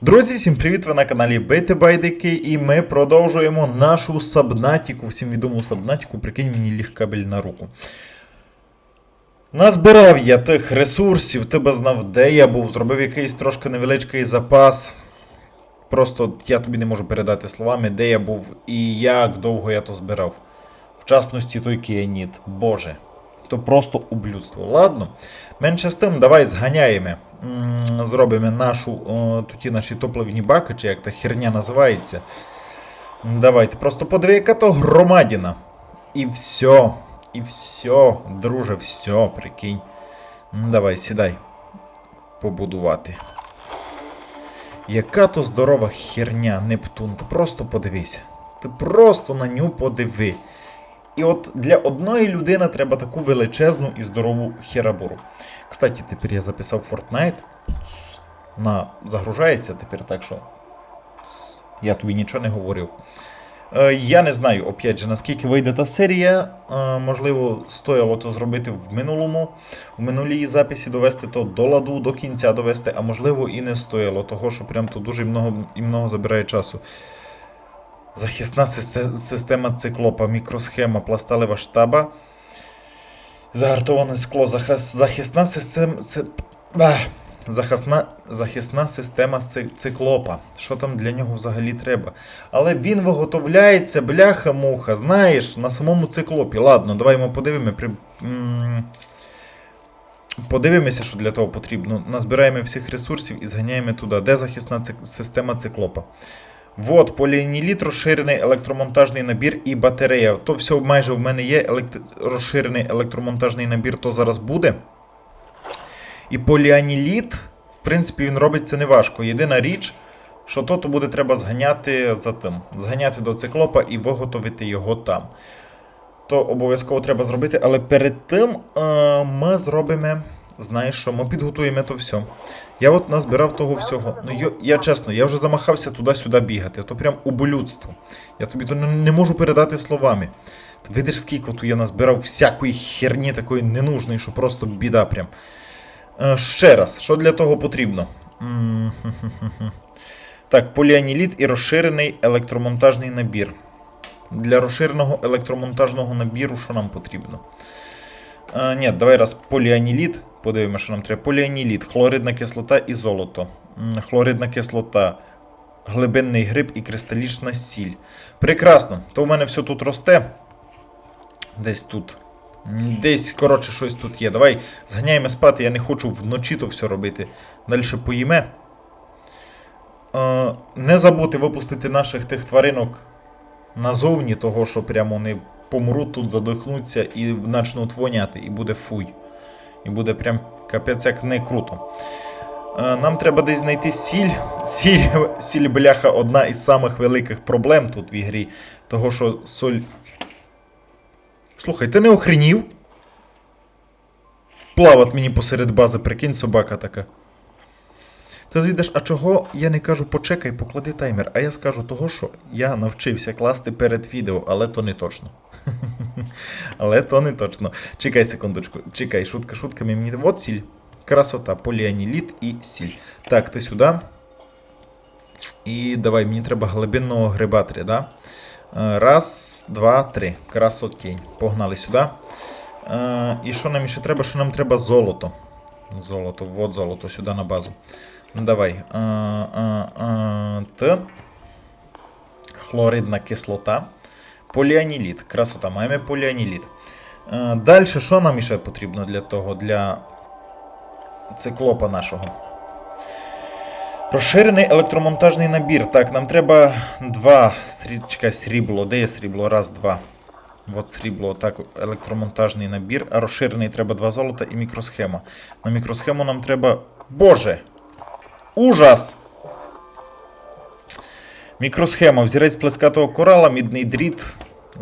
Друзі, всім привіт! Ви на каналі Бити Байдики, і ми продовжуємо нашу сабнатіку, всім відому сабнатіку, прикинь мені ліг кабель на руку. Назбирав я тих ресурсів, ти би знав, де я був, зробив якийсь трошки невеличкий запас. Просто я тобі не можу передати словами, де я був і як довго я то збирав. В частності той кіаніт. Боже. То просто ублюдство. Ладно. Менше з тим, давай зганяємо. Зробимо нашу, тут наші топливні баки, чи як та херня називається. Давайте, просто подиви, яка то громадіна. І все. І все, друже, все, прикинь. Давай, сідай. Побудувати. Яка то здорова херня, Нептун. Ти просто подивися. Ти просто на ню подиви. І от для одної людини треба таку величезну і здорову херабуру. Кстати, тепер я записав Fortnite. Ц. На загружається тепер так, що я тобі нічого не говорив. Е, я не знаю, опять же, наскільки вийде та серія. Е, можливо, стояло то зробити в минулому, в минулій записі довести то до ладу, до кінця довести, а можливо і не стояло, того що прям то дуже і много, і много забирає часу. Захисна система циклопа, мікросхема, пласталева штаба. Загартоване скло, захисна система. Захисна, захисна система циклопа. Що там для нього взагалі треба? Але він виготовляється, бляха-муха, знаєш, на самому циклопі. Ладно, давай ми подивимо. При... Подивимося, що для того потрібно. Назбираємо всіх ресурсів і зганяємо туди. Де захисна цик- система циклопа? Вот, поліаніліт, розширений електромонтажний набір і батарея. То все майже в мене є. Елект... Розширений електромонтажний набір, то зараз буде. І поліаніліт, в принципі, він робить це неважко. Єдина річ, що то, то буде треба зганяти за тим. Зганяти до циклопа і виготовити його там. То обов'язково треба зробити, але перед тим е, ми зробимо. Знаєш що, ми підготуємо то все. Я от назбирав того всього. Ну, я, я чесно, я вже замахався туди-сюди бігати. То прям уболюдство. Я тобі то не, можу передати словами. Ти видиш, скільки тут я назбирав всякої херні такої ненужної, що просто біда прям. Е, ще раз, що для того потрібно? Так, поліаніліт і розширений електромонтажний набір. Для розширеного електромонтажного набіру, що нам потрібно? А, ні, давай раз поліаніліт. Подивимося, що нам треба. Поліаніліт, хлоридна кислота і золото. Хлоридна кислота, глибинний гриб і кристалічна сіль. Прекрасно. То в мене все тут росте. Десь тут. Десь, коротше, щось тут є. Давай зганяємо спати, я не хочу вночі то все робити. Далі поїме. Е, не забути випустити наших тих тваринок назовні, того, що прямо вони помруть тут, задохнуться і почнуть воняти, і буде фуй. І буде прям капець як не круто. Е, Нам треба десь знайти сіль. Сіль, сіль бляха, одна із самих великих проблем тут в ігрі. Того, що соль. Слухай, ти не охренів? Плавать мені посеред бази, прикинь, собака така. Ти звідеш, а чого я не кажу почекай, поклади таймер, а я скажу того, що я навчився класти перед відео, але то не точно. але то не точно. Чекай секундочку, чекай, шутка шутками мені. От сіль. Красота, поліаніліт і сіль. Так, ти сюди. І давай, мені треба глибинного гриба три, да? Е, Раз, два, три. Красотень. Погнали сюди. Е, І що нам ще треба? Що нам треба золото. Золото, вот золото, сюди на базу. Ну давай. Т. Хлоридна кислота. Поліаніліт. Красота, маємо поліаніліт. Далі, що нам ще потрібно для того, для циклопа нашого? Розширений електромонтажний набір. Так, нам треба два срі... Чекай, срібло. Де є срібло? Раз, два. От срібло, так, електромонтажний набір. А розширений треба два золота і мікросхема. На мікросхему нам треба. Боже! Ужас! Мікросхема. Взірець плескатого корала, мідний дріт.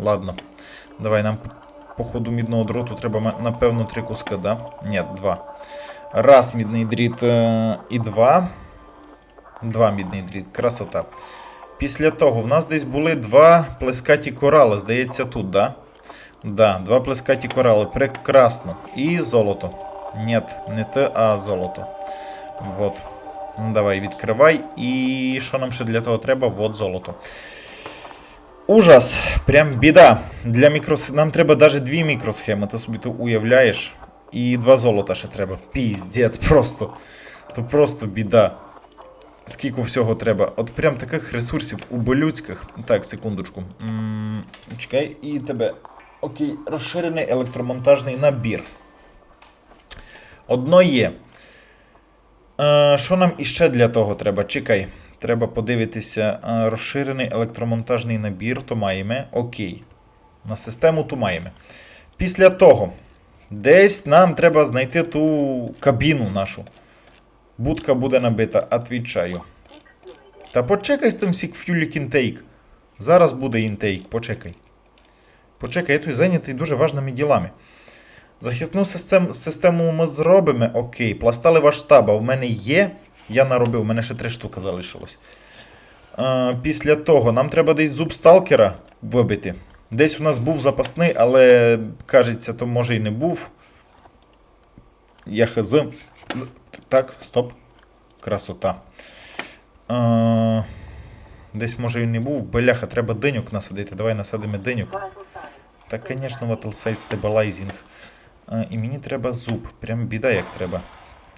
Ладно. Давай нам по ходу мідного дроту треба, напевно, три куска, да? Ні, два. Раз мідний дріт е, і два. Два мідний дріт. Красота. Після того в нас десь були два плескаті корали. Здається, тут, да? Да, два плескаті корали. Прекрасно. І золото. Ні, не те, а золото. Вот. Ну, Давай, відкривай. І що нам ще для того треба? Вот золото. Ужас! Прям біда. Для мікрос... Нам треба навіть дві мікросхеми, ти собі то уявляєш. І два золота ще треба. Піздець, просто. То просто біда. Скільки всього треба. От прям таких ресурсів ублюдських. Так, секундочку. м чекай, і тебе. Окей, розширений електромонтажний набір. Одно є. Е, що нам іще для того треба? Чекай. Треба подивитися. Е, розширений електромонтажний набір, то маємо. Окей. На систему то маємо. Після того, десь нам треба знайти ту кабіну нашу. Будка буде набита, отвічаю. Та почекай з тим Сікфюлік інтейк. Зараз буде інтейк, почекай. Почекай, я тут зайнятий дуже важними ділами. Захисну систем, систему ми зробимо. Окей. Пласталева штаба в мене є. Я наробив, у мене ще три штуки залишилось. Е, після того нам треба десь зуб сталкера вибити. Десь у нас був запасний, але кажеться, то може і не був. Я хз. Так, стоп. Красота. Е, десь може і не був. Беляха, треба диньок насадити. Давай насадимо диньок. Так, звісно, Size Stabilizing. А, і мені треба зуб. Прям біда як треба.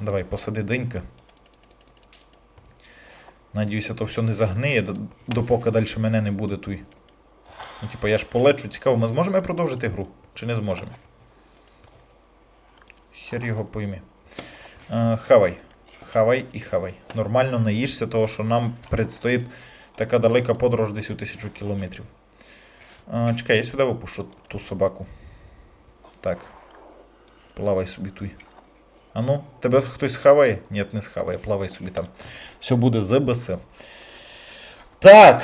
Давай, посади денька. Надіюся, то все не загниє, допоки далі мене не буде туй. Ну, типа, я ж полечу, цікаво, ми зможемо продовжити гру? Чи не зможемо? Хер його пойми. А, хавай. Хавай і хавай. Нормально наїшся, того що нам предстоїть така далека подорож десь у тисячу кілометрів. А, чекай, я сюди випущу ту собаку. Так. Плавай собі туй. А ну, тебе хтось схаває? Ні, не схаває, плавай собі там. Все буде ЗБС. Так.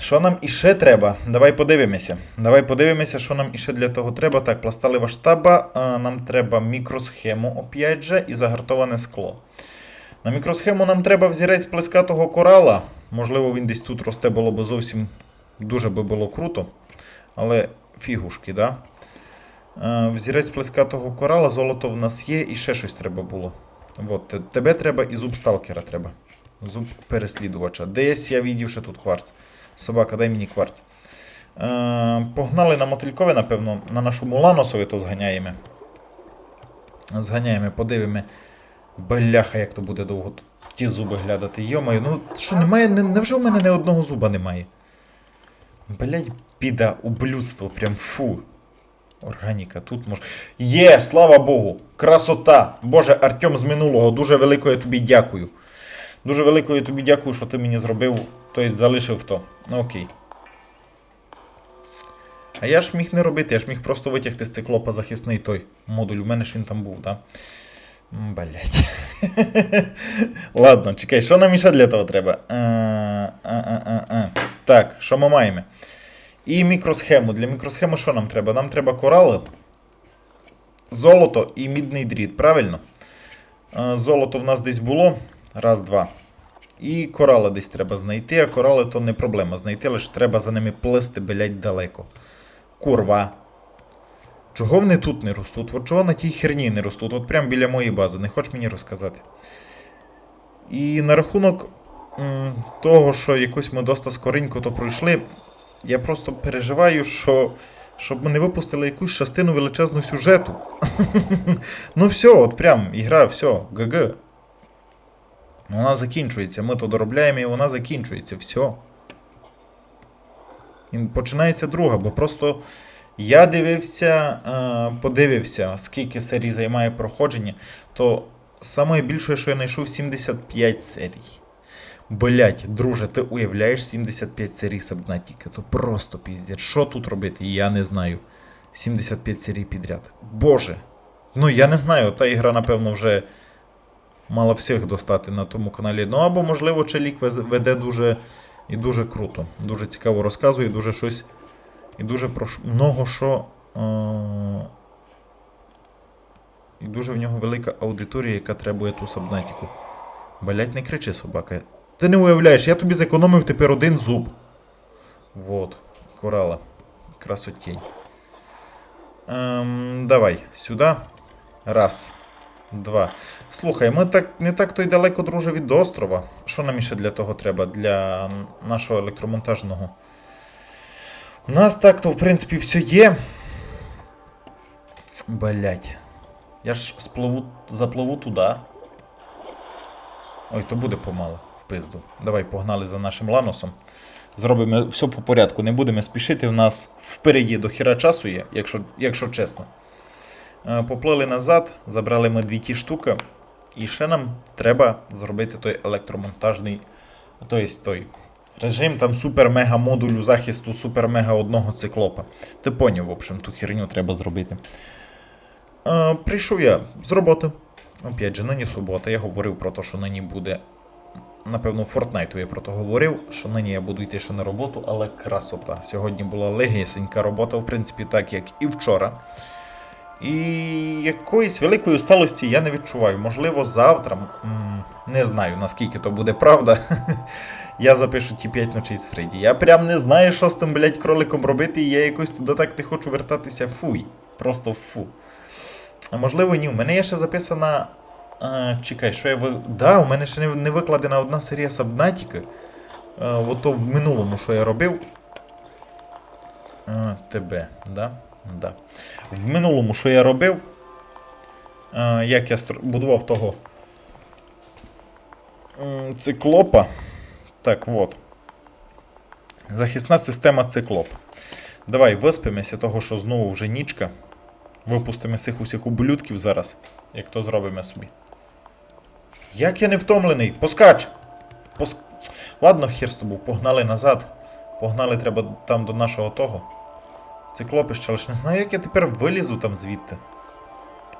Що нам іще треба? Давай подивимося. Давай подивимося, що нам іще для того треба. Так, пласталева штаба. Нам треба мікросхему, опять же, і загартоване скло. На мікросхему нам треба взірець плескатого корала. Можливо, він десь тут росте, було б зовсім дуже би було круто. Але фігушки, да? Е, Взірець плескатого корала, золото в нас є, і ще щось треба було. От, тебе треба і зуб сталкера треба. Зуб переслідувача. Десь я відів, що тут кварц. Собака, дай мені кварц. Е, погнали на мотилькове, напевно, на нашому ланосові то зганяємо. Зганяємо, подивимо. Бляха, як то буде довго ті зуби глядати. Йомаю, ну що немає, не, невже в мене ні одного зуба немає? Блять, біда, ублюдство, прям фу. Органіка, тут може. Є, слава Богу! Красота! Боже, Артем з минулого, дуже великою тобі дякую. Дуже великою тобі дякую, що ти мені зробив, тобто залишив то. Ну окей. А я ж міг не робити, я ж міг просто витягти з циклопа захисний той модуль. У мене ж він там був? Да? Блять. Ладно, чекай, що нам іще для того треба? А, а, а, а, а. Так, що ми маємо? І мікросхему. Для мікросхеми що нам треба? Нам треба корали, золото і мідний дріт, правильно? Е, Золото в нас десь було. Раз, два. І корали десь треба знайти, а корали то не проблема знайти, лише треба за ними плисти, блять, далеко. Курва. Чого вони тут не ростуть? От чого на тій херні не ростуть? От прямо біля моєї бази. Не хочеш мені розказати? І на рахунок м, того, що якось ми доста скоренько то пройшли, я просто переживаю, що щоб ми не випустили якусь частину величезну сюжету. ну все, от прям, ігра, все, ГГ. Вона закінчується. Ми то доробляємо і вона закінчується. Все. І починається друга, бо просто я дивився, е, подивився, скільки серій займає проходження, то саме більше, що я знайшов, 75 серій. Блять, друже, ти уявляєш 75 серій Сабнатіки? То просто піздець. Що тут робити? Я не знаю. 75 серій підряд. Боже. Ну я не знаю, та ігра, напевно, вже мала всіх достати на тому каналі. Ну або, можливо, Челік веде дуже і дуже круто. Дуже цікаво розказує, дуже щось. І дуже про много що. Е- і дуже в нього велика аудиторія, яка требує ту сабнатіку. Блять, не кричи, собака. Ти не уявляєш, я тобі зекономив тепер один зуб. Вот, корала. Красотень. Ем, давай, сюди. Раз. Два. Слухай, ми так не так то й далеко, друже, від острова. Що нам іще для того треба? Для нашого електромонтажного. У нас так то, в принципі, все є. Блять. Я ж спливу, запливу туди. Ой, то буде помало пизду. Давай погнали за нашим ланосом. Зробимо все по порядку, не будемо спішити. У нас впереді до хіра часу є, якщо, якщо чесно. Е, Поплили назад, забрали ми дві ті штуки. І ще нам треба зробити той електромонтажний. Тобто той режим там супер-мега модулю захисту супер-мега одного циклопа. Ти поняв, в общем, ту херню треба зробити. Е, прийшов я з роботи. Опять же, нині субота. Я говорив про те, що нині буде. Напевно, в Fortnite я про то говорив, що нині я буду йти ще на роботу, але красота. Сьогодні була легесенька робота, в принципі, так як і вчора. І якоїсь великої усталості я не відчуваю. Можливо, завтра, не знаю наскільки то буде правда. Я запишу ті 5 ночей з Фредді. Я прям не знаю, що з тим, блядь, кроликом робити, і я якось туди так не хочу вертатися. Фуй. Просто фу. А можливо, ні. У мене є ще записана. Чекай, що я ви. Да, у мене ще не, викладена одна серія Сабнатіки. Ото в минулому, що я робив. Тебе, да? Да. В минулому, що я робив, а, як я стр- будував того циклопа. Так, от. Захисна система циклоп. Давай виспимося, того, що знову вже нічка. Випустимо цих усіх ублюдків зараз, як то зробимо собі. Як я не втомлений? Поскач! Пос... Ладно, хір з тобою, погнали назад. Погнали треба там до нашого того. Циклопище, але ж не знаю, як я тепер вилізу там звідти.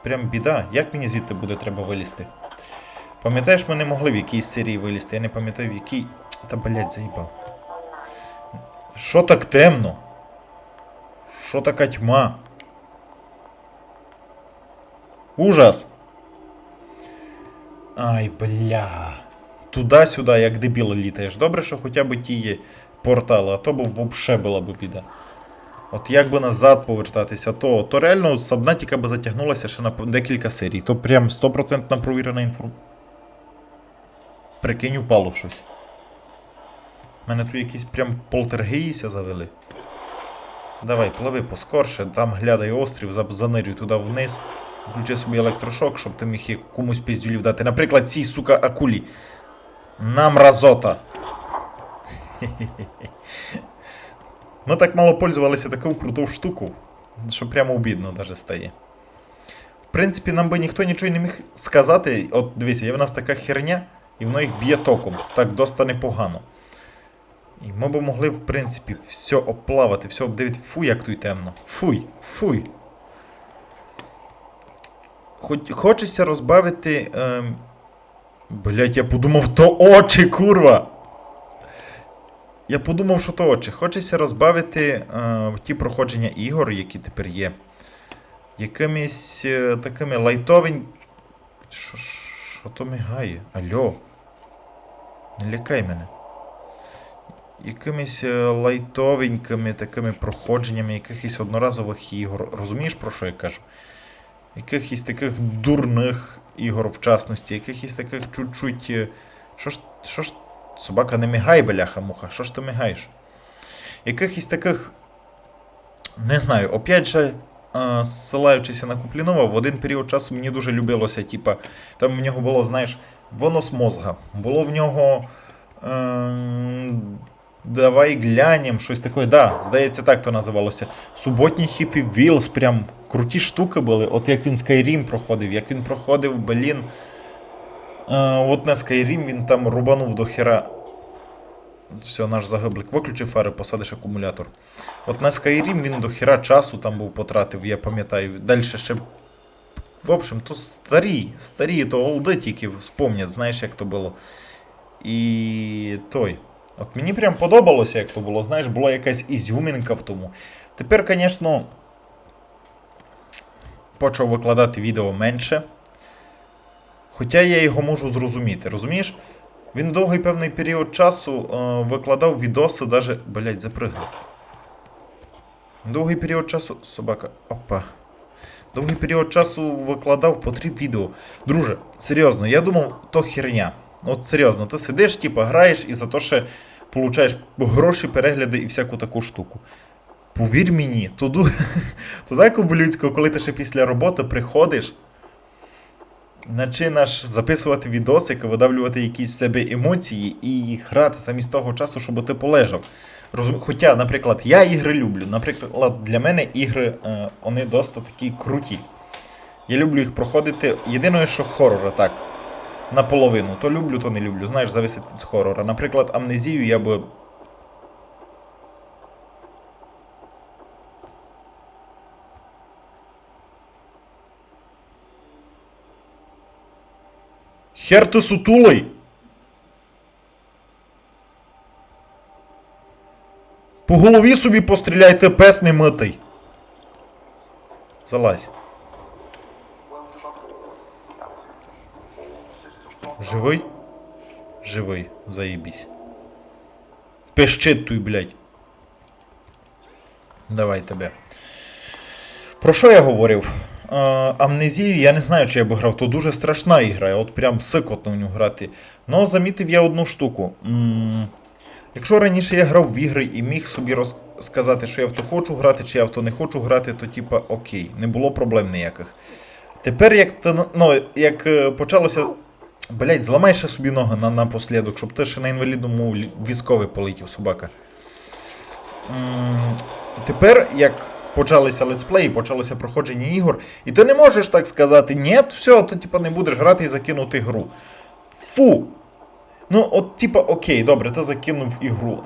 Прям біда. Як мені звідти буде треба вилізти? Пам'ятаєш, ми не могли в якійсь серії вилізти, я не пам'ятаю в якій. Та блять, заїбав. Що так темно? Що така тьма? Ужас! Ай, бля. Туди-сюди, як дебіл літаєш. Добре, що хоча б ті портали, а то б вообще була б біда. От як би назад повертатися, то, то реально Сабнатіка би затягнулася ще на декілька серій. То прям 100% провірена інформація. Прикинь, упало щось. У мене тут якісь прям полтергеїся завели. Давай, пливи поскорше, там глядай острів, за- занирюй туди вниз. Включи собі електрошок, щоб ти міг комусь піздюлів дати. Наприклад, цій, сука, акулі. Нам разота. Ми так мало пользувалися таку круту штуку, що прямо обідно даже стає. В принципі, нам би ніхто нічого не міг сказати. От дивіться, є в нас така херня, і воно їх б'є током. Так доста непогано. І ми б могли, в принципі, все оплавати, все обдивити. Фу, як тут темно. Фуй, фуй. Хоч, хочеться розбавити. Ем... Блять, я подумав, то очі, курва! Я подумав, що то очі. Хочеться розбавити е, ті проходження ігор, які тепер є. Якимись е, такими лайтовень. Що, що то мигає? Алло. Не лякай мене. Якимись е, лайтовенькими такими проходженнями якихось одноразових ігор. Розумієш, про що я кажу? Якихось таких дурних ігор в частності, якихось таких чуть-чуть. е, Що ж, що ж Собака не мігай, бляха муха, що ж ти мігаєш? Якихось таких. Не знаю, опять же, е, ссилаючися на Куплінова, в один період часу мені дуже любилося, типа, там в нього було, знаєш, винос мозга. Було в нього. Е, давай глянем, щось таке. Да, здається, так то називалося. Суботній хіпі Вілс, прям круті штуки були. От як він Skyrim проходив, як він проходив, блін. Е, от на Skyrim він там рубанув до хера. Все, наш загиблик виключив фари, посадиш акумулятор. От на Skyrim він до хера часу там був потратив, я пам'ятаю. Далі ще. В общем, то старі, старі, то олди тільки вспомнять, знаєш, як то було. І той. От мені прям подобалося, як то було. Знаєш, була якась ізюмінка в тому. Тепер, звісно, почав викладати відео менше. Хоча я його можу зрозуміти, розумієш? Він довгий певний період часу е, викладав відоси, даже. Блять, запригав. Довгий період часу. Собака. Опа. Довгий період часу викладав по відео. Друже, серйозно, я думав, то херня. От серйозно, ти сидиш, типа, граєш і за те, що получаєш гроші, перегляди і всяку таку штуку. Повір мені, ду... то зайку коли ти ще після роботи приходиш, починаєш записувати відосики, видавлювати якісь себе емоції і грати замість того часу, щоб ти полежав. Розум... Хоча, наприклад, я ігри люблю. Наприклад, для мене ігри е, вони досить такі круті. Я люблю їх проходити. Єдине, що хорора, так. Наполовину. То люблю, то не люблю. Знаєш, зависить від хорора. Наприклад, амнезію я би. Хер ти сутулий! По голові собі постріляйте, пес не митий. Залазь. Живий? Живий, заебись. Пищить той, блядь. Давай тебе. Про що я говорив? Е, амнезію я не знаю, чи я би грав. То дуже страшна ігра. От прям сикотно в нього грати. Но замітив я одну штуку. М, Якщо раніше я грав в ігри і міг собі розказати, що я в то хочу грати, чи я в то не хочу грати, то типа окей, не було проблем ніяких. Тепер, як ну, як е, почалося. Блять, зламай ще собі ноги на, напослідок, щоб ти ще на інвалідному військовий полетів, собака. Тепер, як почалися летсплеї, почалося проходження ігор, і ти не можеш так сказати, ні, все, ти типа не будеш грати і закинути гру. Фу! Ну, от, типа, окей, добре, ти закинув ігру.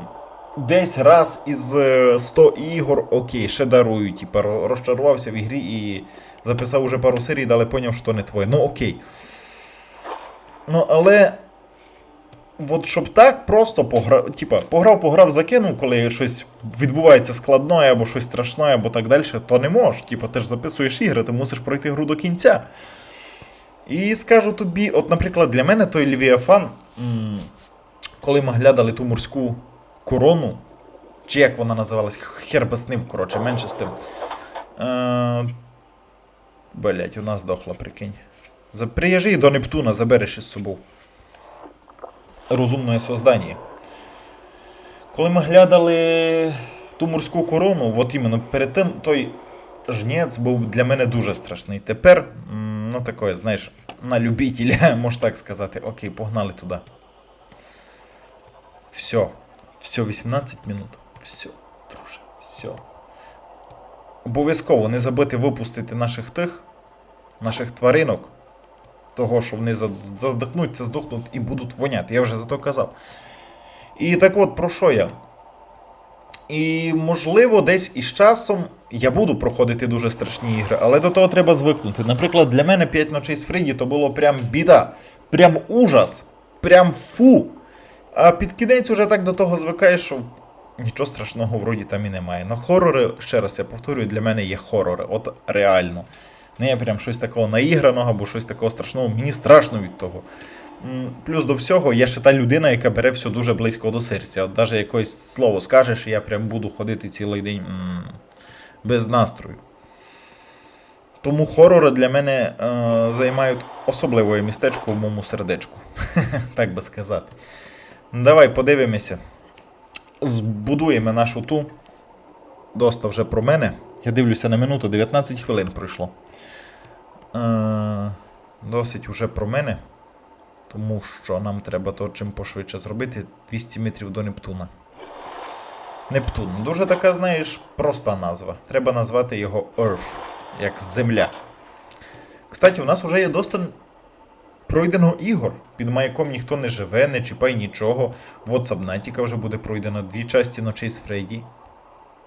Десь раз із е, 100 ігор, окей, ще дарую, типа, розчарувався в ігрі і записав уже пару серій, але поняв, що не твоє. Ну окей. Ну, але. От щоб так просто пограв, типа, пограв, пограв, закинув, коли щось відбувається складне або щось страшне, або так далі, то не можеш. Типа, ти ж записуєш ігри, ти мусиш пройти гру до кінця. І скажу тобі, от, наприклад, для мене той Левіафан, м, коли ми глядали ту морську корону, чи як вона називалась, хер коротше, менше з тим. Е, Блять, вона здохла, прикинь. Приїжджи до Нептуна, забереш із собою. Розумне создання. Коли ми глядали ту морську корону, от іменно перед тим той жнець був для мене дуже страшний. Тепер, ну таке, знаєш, на любителя, можна так сказати. Окей, погнали туди. Все. Все, 18 минут. Все, друже, все. Обов'язково не забути випустити наших тих, наших тваринок. Того, що вони за- задихнуться, здохнуть і будуть воняти. Я вже за то казав. І так от, про що я? І, можливо, десь із часом я буду проходити дуже страшні ігри, але до того треба звикнути. Наприклад, для мене 5 ночей з Фріді то було прям біда, прям ужас, прям фу. А під кінець уже так до того звикаєш, що нічого страшного вроді там і немає. Но хорори, ще раз я повторюю, для мене є хорори. От реально. Не прям щось такого наіграного або щось такого страшного. Мені страшно від того. Плюс до всього, я ще та людина, яка бере все дуже близько до серця. От навіть якесь слово скажеш, і я прям буду ходити цілий день м, без настрою. Тому хорори для мене е, займають особливе містечко в моєму сердечку. так би сказати. Давай подивимося. Збудуємо нашу ту. Доста вже про мене. Я дивлюся на минуту, 19 хвилин пройшло. Е, досить уже про мене. Тому що нам треба то чим пошвидше зробити 200 метрів до Нептуна. Нептун. Дуже така, знаєш, проста назва. Треба назвати його Earth, як Земля. Кстати, у нас вже є доста пройдено ігор. Під маяком ніхто не живе, не чіпай нічого. Вот Сабнатіка вже буде пройдено дві часті ночей з Фредді.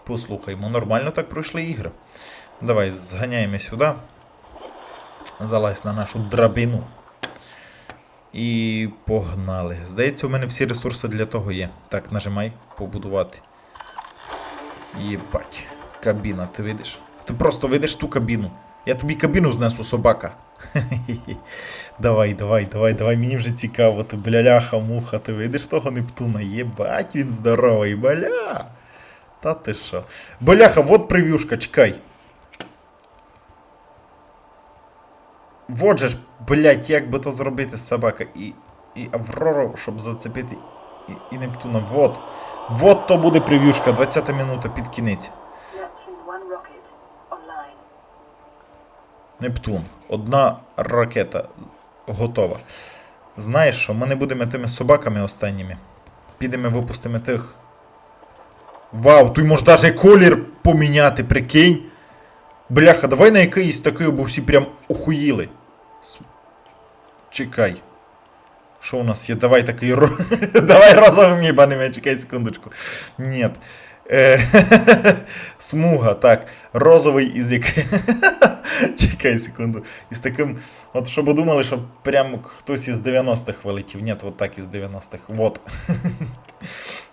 Послухаймо, нормально так пройшли ігри. Давай зганяємо сюди. Залазь на нашу драбину. І погнали. Здається, у мене всі ресурси для того є. Так, нажимай, побудувати. Єбать. Кабіна, ти видиш? Ти просто видиш ту кабіну. Я тобі кабіну знесу, собака. давай, давай, давай, давай, мені вже цікаво. Ти бляляха, муха, ти видиш того Нептуна? Єбать, він здоровий, бля. Та ти що? Бляха, вот прев'юшка, чекай. Вот же ж, блядь, як би то зробити собака. І, і Аврору, щоб зацепити. І, і Нептуна. Вот. Вот то буде прев'юшка, 20 минута під кінець. Neptune 1 rocket. Нептун. Одна ракета готова. Знаєш що, ми не будемо тими собаками останніми. Підемо випустимо тих. Вау, тут можеш навіть колір поміняти, прикинь. Бляха, давай на якийсь такий, бо всі прям охуїли. Чекай. Що у нас є? Давай такий Давай розовим їбаними, чекай секундочку. Ні. Е, Смуга, так. Розовий яким. Чекай секунду. Із таким. От щоб думали, що прям хтось із 90-х вилетів. Ні, от так із 90-х. Вот.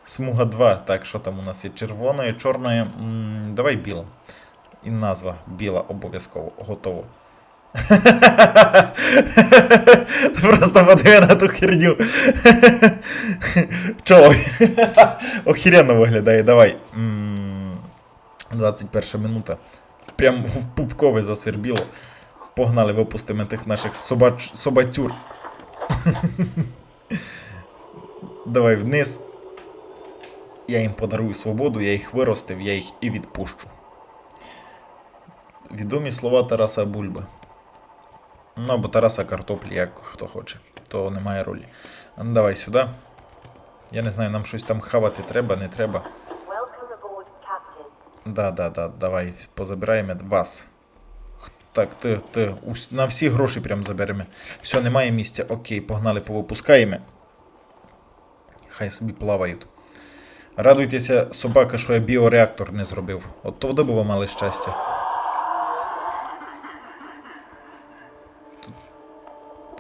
Смуга 2. Так, що там у нас є? Червоною, чорною. Давай білим. І назва біла обов'язково. Готово. Ти Просто подиви на ту херню. Чого? Охеренно виглядає, давай. 21 минута. Прям в пупкове засвербіло. Погнали, випустимо тих наших собач... собацюр. Давай вниз. Я їм подарую свободу, я їх виростив, я їх і відпущу. Відомі слова Тараса Бульби. Ну, або Тараса Картоплі, як хто хоче. То немає ролі. Ну, давай сюди. Я не знаю, нам щось там хавати треба, не треба. Да, да, да, давай позабираємо вас. Так, ти, ти, на всі гроші прям заберемо. Все, немає місця. Окей, погнали, повипускаємо. Хай собі плавають. Радуйтеся, собака, що я біореактор не зробив. От то ви було мали щастя.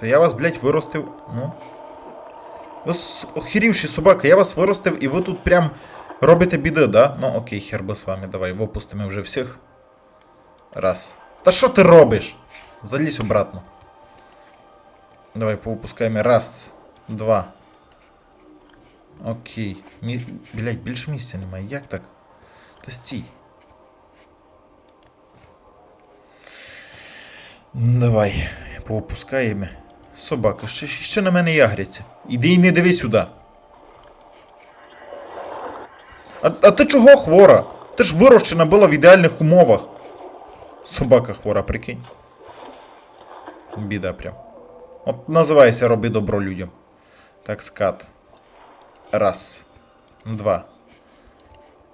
Та я вас, блядь, виростив. Ну. Ви охерівші собака, я вас виростив і ви тут прям робите біди, да? Ну окей, хер би з вами, давай, випустимо вже всіх. Раз. Та що ти робиш? Залізь обратно. Давай повипускаємо. Раз, два. Окей. Мі... Блять, більше місця немає. Як так? Та стій. Давай, повипускаємо. Собака, ще, ще на мене ягряться. Іди і не диви сюди. А, а ти чого хвора? Ти ж вирощена була в ідеальних умовах. Собака хвора, прикинь. Біда прям. От називайся роби добро людям. Так, скат. Раз. Два.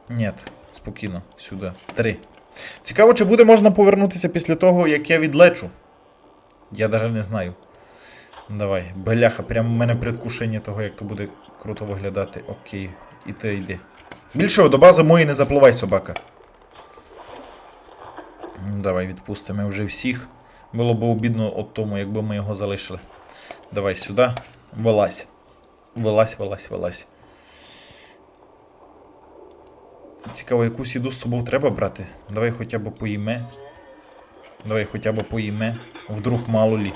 Нет. Спокійно. Сюди. Три. Цікаво, чи буде можна повернутися після того, як я відлечу. Я навіть не знаю. Давай, бляха, прямо в мене предвкушення того, як то буде круто виглядати. Окей, і ти йди. Більше до бази моєї не запливай, собака. Давай відпустимо вже всіх. Було б обідно от тому, якби ми його залишили. Давай сюди. Вилазь. Вилазь, вилазь, вилазь. Цікаво, якусь їду з собою треба брати. Давай хоча б поїме. Давай хоча б поїме. Вдруг мало лі.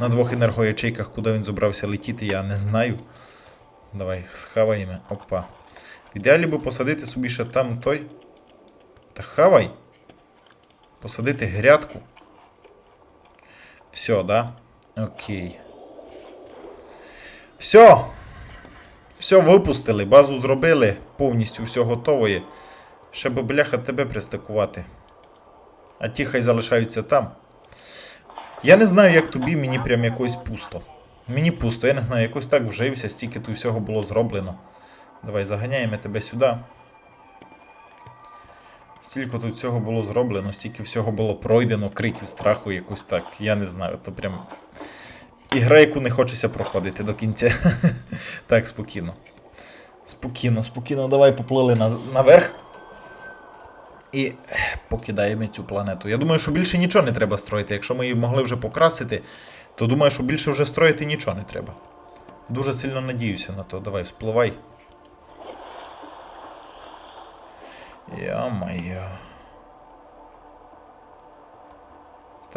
На двох енергоячейках, куди він зібрався летіти, я не знаю. Давай, схаваємо. Опа. В ідеалі би посадити собі ще там той. Та хавай. Посадити грядку. Все, да? Окей. Все. Все випустили, базу зробили, повністю все готово є. Ще би бляха тебе пристакувати. А ті хай залишаються там. Я не знаю, як тобі, мені прям якось пусто. Мені пусто, я не знаю, якось так вжився, стільки тут всього було зроблено. Давай заганяємо тебе сюди. Стільки тут всього було зроблено, стільки всього було пройдено, криків страху, якось так. Я не знаю, то прям. Ігра, яку не хочеться проходити до кінця. так, спокійно. Спокійно, спокійно, давай поплили на, наверх. І покидаємо цю планету. Я думаю, що більше нічого не треба строїти. Якщо ми її могли вже покрасити, то думаю, що більше вже строїти нічого не треба. Дуже сильно надіюся на то. Давай, спливай. Я-моє.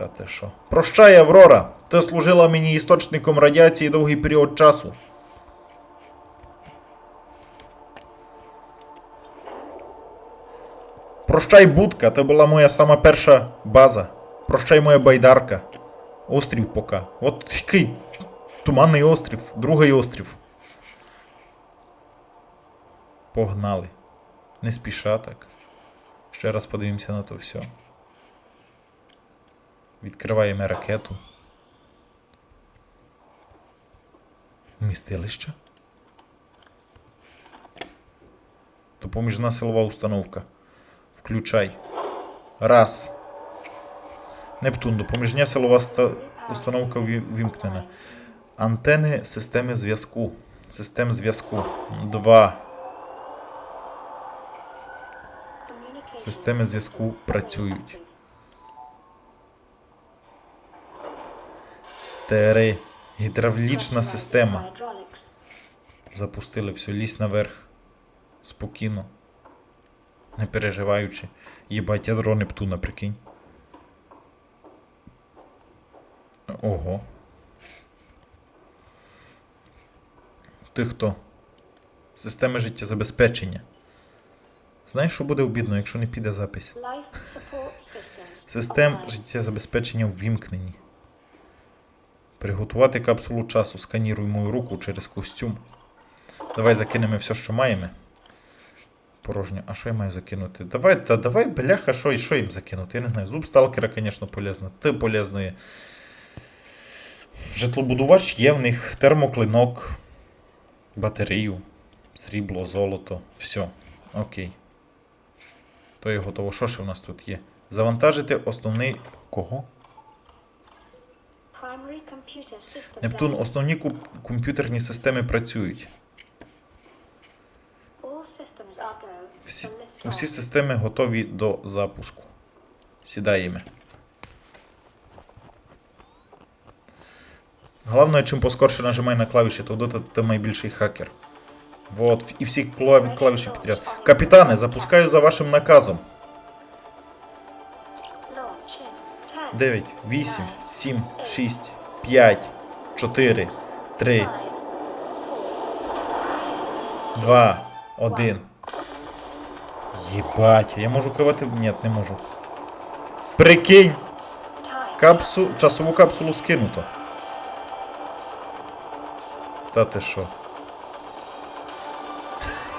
Та ти що? Прощай, Аврора! Ти служила мені істочником радіації довгий період часу. Прощай, будка, ти була моя сама перша база. Прощай, моя байдарка. Острів пока. От який туманний острів, другий острів. Погнали. Не спіша так. Ще раз подивимося на то все. Відкриваємо ракету. Містилище. Допоміжна силова установка. Включай. Раз. Нептун. Допоміжня силова установка вімкнена. Антени системи зв'язку. Систем зв'язку. Два. Системи зв'язку працюють. Три. Гідравлічна система. Запустили все, лізь наверх. Спокійно. Не переживаючи. Єбать, ядро Нептуна, прикинь. Ого. Ти хто? Системи життєзабезпечення. Знаєш, що буде обідно, якщо не піде запись? Систем життєзабезпечення ввімкнені. Приготувати капсулу часу. Сканіруй мою руку через костюм. Давай закинемо все, що маємо. Порожньо. А що я маю закинути? Давай, та давай, бляха, що, що їм закинути? Я не знаю. Зуб сталкера, звісно, полезно. Ти полезно є. Житлобудувач є в них, термоклинок, батарею, срібло, золото. Все. Окей. То є готово. Що ще в нас тут є? Завантажити основний. Кого? Нептун, основні комп'ютерні системи працюють. Всі, усі системи готові до запуску. Сідаємо. Головне, чим поскорше нажимай на клавіші, то ти, ти найбільший хакер. Вот, і всі клаві, клавіші підряд. Капітане, запускаю за вашим наказом. 9, 8, 7, 6, 5, 4, 3, 2, 1. Єбать, я можу кивати? Ні, не можу. Прикинь! Капсу... Часову капсулу скинуто. Та ти що?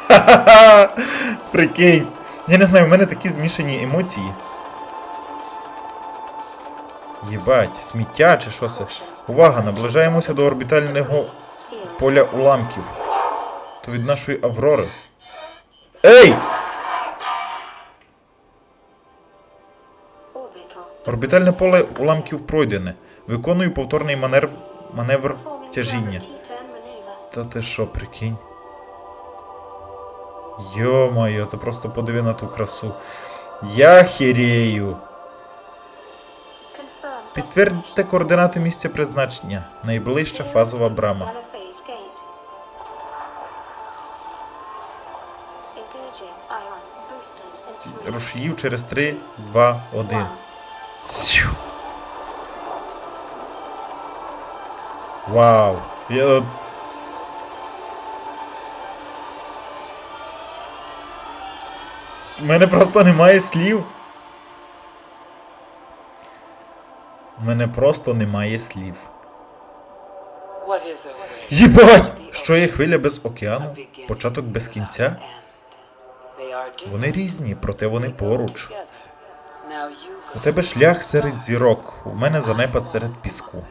Ха-ха-ха! Прикинь! Я не знаю, в мене такі змішані емоції. Єбать, сміття чи що це? Увага, наближаємося до орбітального поля уламків. То від нашої Аврори. Ей! Орбітальне поле уламків пройдене. Виконую повторний маневр, маневр тяжіння. Та ти що, прикинь? Йо-моє, ти просто подиви на ту красу. Я хірею. Підтвердьте координати місця призначення. Найближча фазова брама. Рушіїв через 3, 2, 1. Вау. Я... У мене просто немає слів. У мене просто немає слів. Єбать! Що є хвиля без океану? Початок без кінця? Вони різні, проте вони поруч. У тебе шлях серед зірок, у мене занепад серед піску.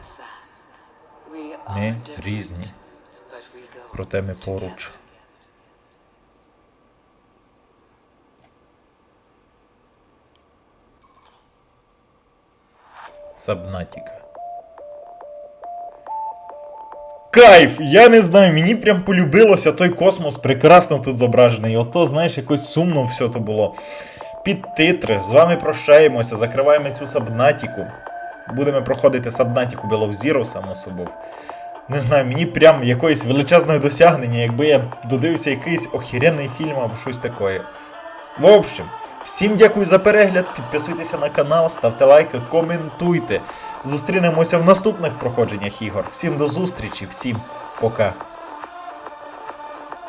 Ми різні, проте ми поруч. Сабнатіка. Кайф! Я не знаю, мені прям полюбилося той космос прекрасно тут зображений. Ото, знаєш, якось сумно все то було. Під титри. З вами прощаємося, закриваємо цю сабнатіку. Будемо проходити сабнатіку Zero, само собою. Не знаю, мені прям якоїсь величезного досягнення, якби я додивився якийсь охеренний фільм або щось таке. В общем, всім дякую за перегляд, підписуйтеся на канал, ставте лайки, коментуйте. Зустрінемося в наступних проходженнях ігор. Всім до зустрічі, всім пока.